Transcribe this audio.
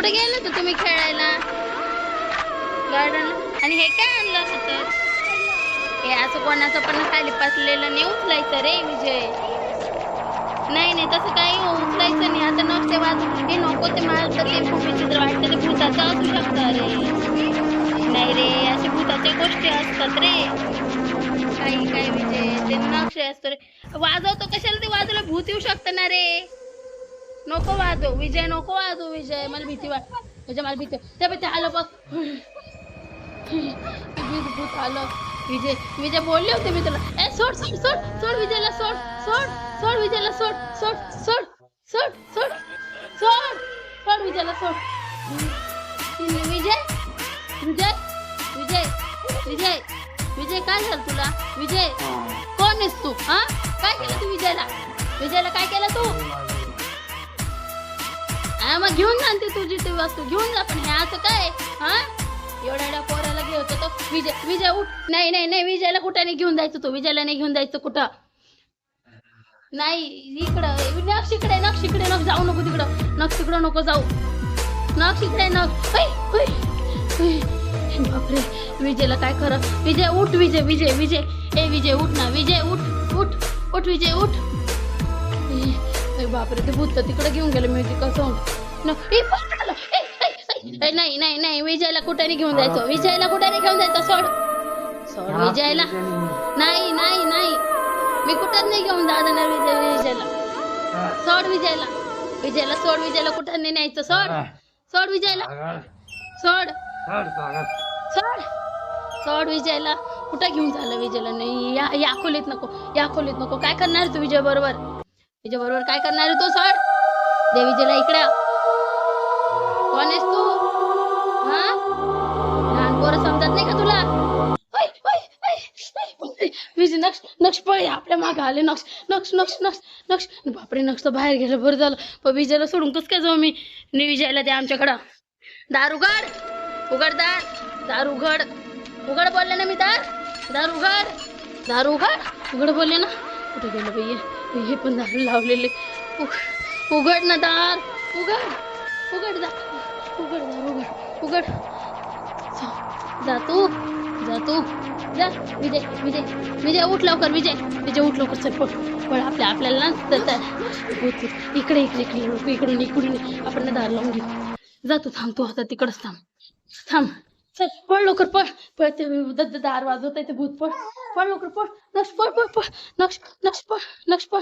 कुठे गेले होते तुम्ही खेळायला? गार्डन आणि हे काय आणलं होतं हे असं कोणाचं पण खाली पसलेलं नाही उचलायचं रे विजय. नाही नाही तसं काही उचलायचं नाही. आता नसते वाजून हे नको ते मला तर ते विचित्र वाटतं ते भूताचं असू शकतं रे. नाही रे अशा भूताच्या गोष्टी असतात रे. काही काही विजय ते नक्षे असतो रे. वाजवतो कशाला ते? वाजवलं भूत येऊ शकतं ना रे. नको वाजव विजय नको वाजव विजय. मला भीती वाट विजय मला भीती त्या भीती आलं बघ. भूत आलं. विजय विजय बोलले होते मी तुला. ए सोड सोड सोड सोड विजयला सोड सोड सोड विजयला सोड सोड सोड सोड सोड सोड सोड विजयला सोड. विजय विजय विजय विजय विजय काय झालं तुला? विजय कोण आहेस तू? हा? काय केलं तू विजयला? विजयला काय केलं तू? मग घेऊन जा ते तुझी ती वस्तू. घेऊन जा पण हे असं काय? हा? एवढ्या एवढ्या पोराला घेऊन तो विजय विजय उठ. नाही नाही नाही विजयला कुठं नाही घेऊन जायचं तो? विजयला नाही घेऊन जायचं कुठं? नाही इकडं. नक्ष इकडे नक्ष इकडे नक्ष जाऊ नको तिकडं. नक्ष नको जाऊ. नक्ष इकडे नक्ष बापरे विजयला काय खरं? विजय उठ विजय विजय विजय. ए विजय उठ ना. विजय उठ उठ उठ विजय उठ. बापरे ते भूत तिकडे घेऊन गेलं मी कसं न- आलं. ए, नाही नाही नाही विजयला कुठे नाही घेऊन जायचं विजयला कुठे नाही घेऊन जायचं सोड सोड विजयला नाही नाही नाही मी कुठं नाही घेऊन जाणार विजय विजयला सोड विजयला विजयला सोड विजयला कुठं नाही न्यायचं सोड सोड विजयला सोड सोड सोड विजयला कुठं घेऊन झालं विजयला नाही या या खोलीत नको या खोलीत नको काय करणार तू विजय बरोबर विजय बरोबर काय करणार आहे तू सोड दे विजयला इकडे नक्ष नक्ष पळ आपल्या मागे आले नक्ष नक्ष नक्ष नक्ष नक्ष. बापरे नक्ष तर बाहेर गेलं बरं झालं. पण विजयला सोडून कसं काय जाऊ मी? नि विजयला द्या आमच्याकडं. दार उघड उघड दार. दार उघड उघड बोलले ना मी दार. दार उघड दार उघड उघड बोलले ना. कुठे गेलं बाई हे? पण दारू लावलेले. उघड ना दार. उघड. उघड दार. उघड दार उघड. उघड. जा- जा तू. जा तू. जा विजय विजय विजय उठ लवकर विजय. विजय उठ लवकर चल पण आपल्या आपल्याला ना इकडे इकडे इकडे इकडून इकडून. आपण ना दार लावून घेऊ. जा तू थांब तू आता तिकडच थांब. थांब. चल पळ लवकर पळ. पळ ते दार वाजवत आहे ते भूत पळ. पळ लवकर पळ. नक्ष पळ पळ पळ. नक्ष नक्ष पळ. नक्ष पळ.